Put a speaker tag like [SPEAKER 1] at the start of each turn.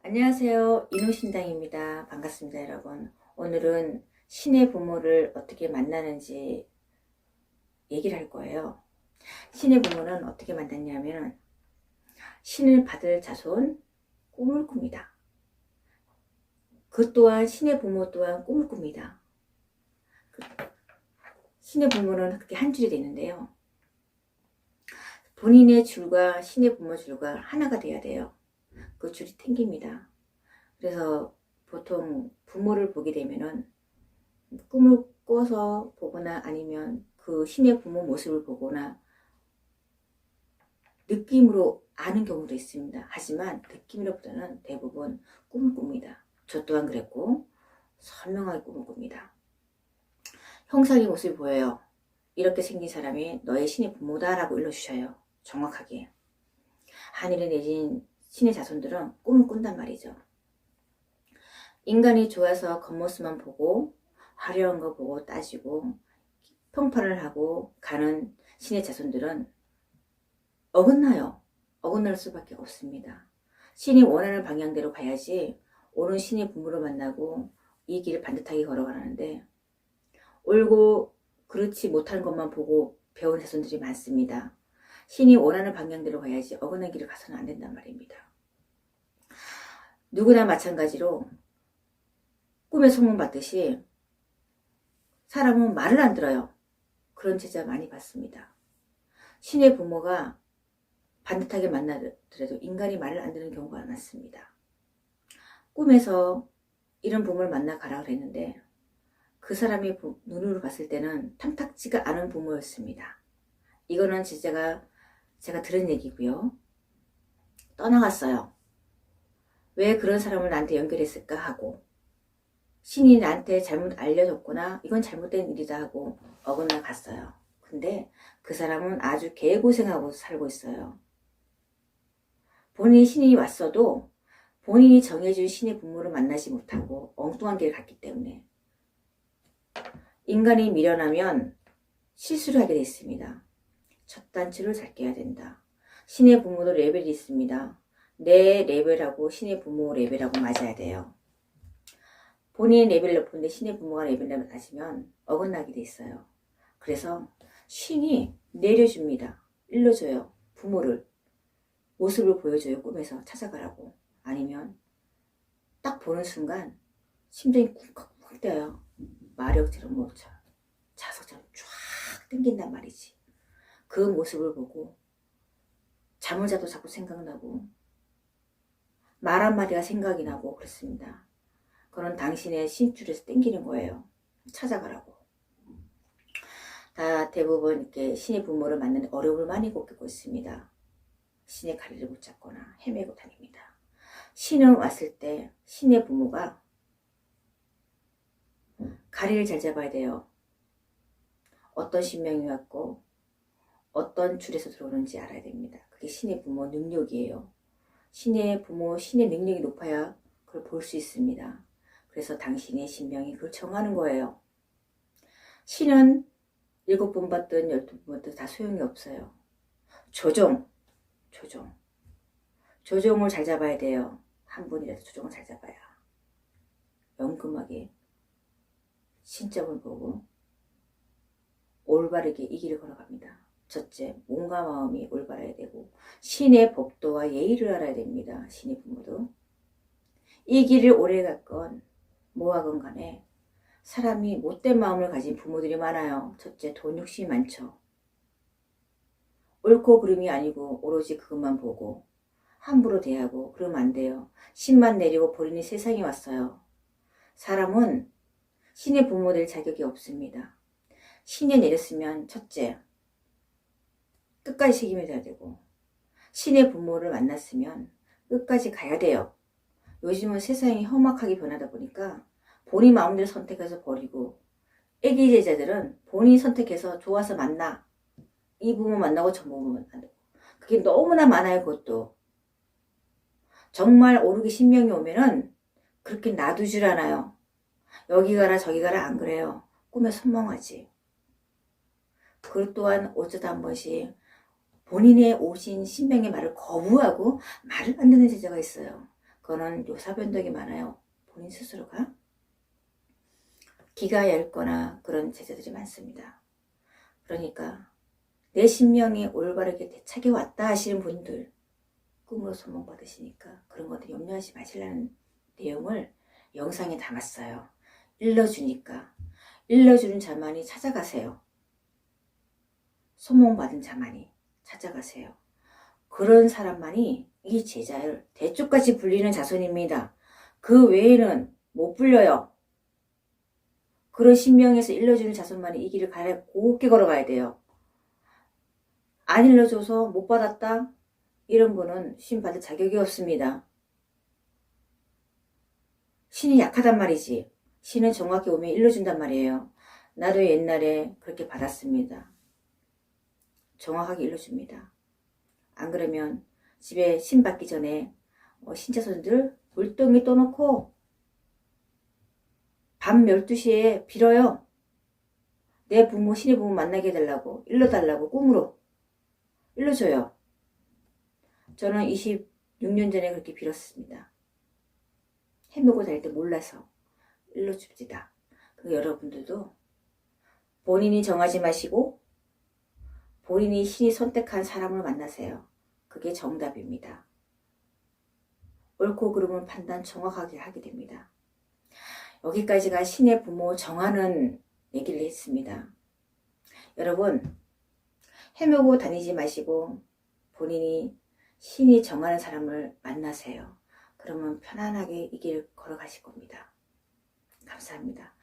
[SPEAKER 1] 안녕하세요. 인호신당입니다. 반갑습니다, 여러분. 오늘은 신의 부모를 어떻게 만나는지 얘기를 할 거예요. 신의 부모는 어떻게 만났냐면 신을 받을 자손 꿈을 꿉니다. 그 또한 신의 부모 또한 꿈을 꿉니다. 그 신의 부모는 그렇게 한 줄이 되는데요. 본인의 줄과 신의 부모 줄과 하나가 돼야 돼요. 그 줄이 탱깁니다. 그래서 보통 부모를 보게 되면은 꿈을 꿔서 보거나 아니면 그 신의 부모 모습을 보거나 느낌으로 아는 경우도 있습니다. 하지만 느낌으로보다는 대부분 꿈을 꿉니다. 저 또한 그랬고 선명하게 꿈을 꿉니다. 형상의 모습이 보여요. 이렇게 생긴 사람이 너의 신의 부모다라고 일러주셔요. 정확하게. 하늘에 내진 신의 자손들은 꿈을 꾼단 말이죠. 인간이 좋아서 겉모습만 보고 화려한 거 보고 따지고 평판을 하고 가는 신의 자손들은 어긋나요. 어긋날 수밖에 없습니다. 신이 원하는 방향대로 가야지 옳은 신의 부모를 만나고 이 길을 반듯하게 걸어가는데 옳고 그렇지 못한 것만 보고 배운 자손들이 많습니다. 신이 원하는 방향대로 가야지 어긋난 길을 가서는 안 된단 말입니다. 누구나 마찬가지로 꿈에 소문받듯이 사람은 말을 안 들어요. 그런 제자 많이 봤습니다. 신의 부모가 반듯하게 만나더라도 인간이 말을 안 듣는 경우가 많습니다. 꿈에서 이런 부모를 만나 가라 그랬는데 그 사람이 눈으로 봤을 때는 탐탁지가 않은 부모였습니다. 이거는 제가 제가 들은 얘기고요. 떠나갔어요. 왜 그런 사람을 나한테 연결했을까 하고 신이 나한테 잘못 알려줬구나 이건 잘못된 일이다 하고 어긋나 갔어요. 근데 그 사람은 아주 개고생하고 살고 있어요. 본인이 신이 왔어도 본인이 정해준 신의 부모를 만나지 못하고 엉뚱한 길을 갔기 때문에 인간이 미련하면 실수를 하게 됐습니다. 첫 단추를 잘 깨야 된다. 신의 부모도 레벨이 있습니다. 내 레벨하고 신의 부모 레벨하고 맞아야 돼요. 본인 레벨 높은데 신의 부모가 레벨 낮으면 어긋나게 돼 있어요. 그래서 신이 내려줍니다. 일러줘요. 부모를. 모습을 보여줘요. 꿈에서 찾아가라고. 아니면 딱 보는 순간 심장이 쿵쾅쿵 뛰어요. 마력처럼 뭐 자석처럼 쫙 땡긴단 말이지. 그 모습을 보고 잠을 자도 자꾸 생각나고 말 한마디가 생각이 나고 그렇습니다. 그런 당신의 신줄에서 땡기는 거예요. 찾아가라고. 다 대부분 이렇게 신의 부모를 만나는 어려움을 많이 겪고 있습니다. 신의 가리를 못 잡거나 헤매고 다닙니다. 신은 왔을 때 신의 부모가 가리를 잘 잡아야 돼요. 어떤 신명이 왔고 어떤 줄에서 들어오는지 알아야 됩니다. 그게 신의 부모 능력이에요. 신의 부모, 신의 능력이 높아야 그걸 볼 수 있습니다. 그래서 당신의 신명이 그걸 정하는 거예요. 신은 일곱 번 받든 열두 번 받든 다 소용이 없어요. 조종, 조종. 조종을 잘 잡아야 돼요. 한 분이라도 조종을 잘 잡아야. 연금하게 신점을 보고 올바르게 이 길을 걸어갑니다. 첫째, 몸과 마음이 올바라야 되고 신의 법도와 예의를 알아야 됩니다. 신의 부모도. 이 길을 오래 갔건 뭐하건 간에 사람이 못된 마음을 가진 부모들이 많아요. 첫째, 돈 욕심이 많죠. 옳고 그름이 아니고 오로지 그것만 보고 함부로 대하고 그러면 안 돼요. 신만 내리고 본인이 세상에 왔어요. 사람은 신의 부모 될 자격이 없습니다. 신에 내렸으면 첫째, 끝까지 책임을 져야 되고 신의 부모를 만났으면 끝까지 가야 돼요. 요즘은 세상이 험악하게 변하다 보니까 본인 마음대로 선택해서 버리고 애기 제자들은 본인이 선택해서 좋아서 만나. 이 부모 만나고 저 부모 만나고. 그게 너무나 많아요 그것도. 정말 오르기 신명이 오면은 그렇게 놔두질 않아요. 여기 가라 저기 가라 안 그래요. 꿈에 선몽하지. 그 또한 어쩌다 한 번씩 본인의 오신 신명의 말을 거부하고 말을 안 듣는 제자가 있어요. 그거는 요사변덕이 많아요. 본인 스스로가. 기가 얇거나 그런 제자들이 많습니다. 그러니까 내 신명이 올바르게 대착해 왔다 하시는 분들 꿈으로 소문 받으시니까 그런 것들 염려하지 마시라는 내용을 영상에 담았어요. 일러주니까 일러주는 자만이 찾아가세요. 소문받은 자만이 찾아가세요. 그런 사람만이 이 제자를 대쪽같이 불리는 자손입니다. 그 외에는 못 불려요. 그런 신명에서 일러주는 자손만이 이 길을 가려 곱게 걸어가야 돼요. 안 일러줘서 못 받았다? 이런 분은 신 받을 자격이 없습니다. 신이 약하단 말이지. 신은 정확히 오면 일러준단 말이에요. 나도 옛날에 그렇게 받았습니다. 정확하게 일러줍니다. 안 그러면 집에 신 받기 전에 어, 신자손들 물동이 떠놓고 밤 12시에 빌어요. 내 부모, 신의 부모 만나게 해달라고, 일러달라고, 꿈으로. 일러줘요. 저는 26년 전에 그렇게 빌었습니다. 해먹고 다닐 때 몰라서 일러줍니다. 그 여러분들도 본인이 정하지 마시고 본인이 신이 선택한 사람을 만나세요. 그게 정답입니다. 옳고 그름은 판단 정확하게 하게 됩니다. 여기까지가 신의 부모 정하는 얘기를 했습니다. 여러분, 헤매고 다니지 마시고 본인이 신이 정하는 사람을 만나세요. 그러면 편안하게 이 길을 걸어가실 겁니다. 감사합니다.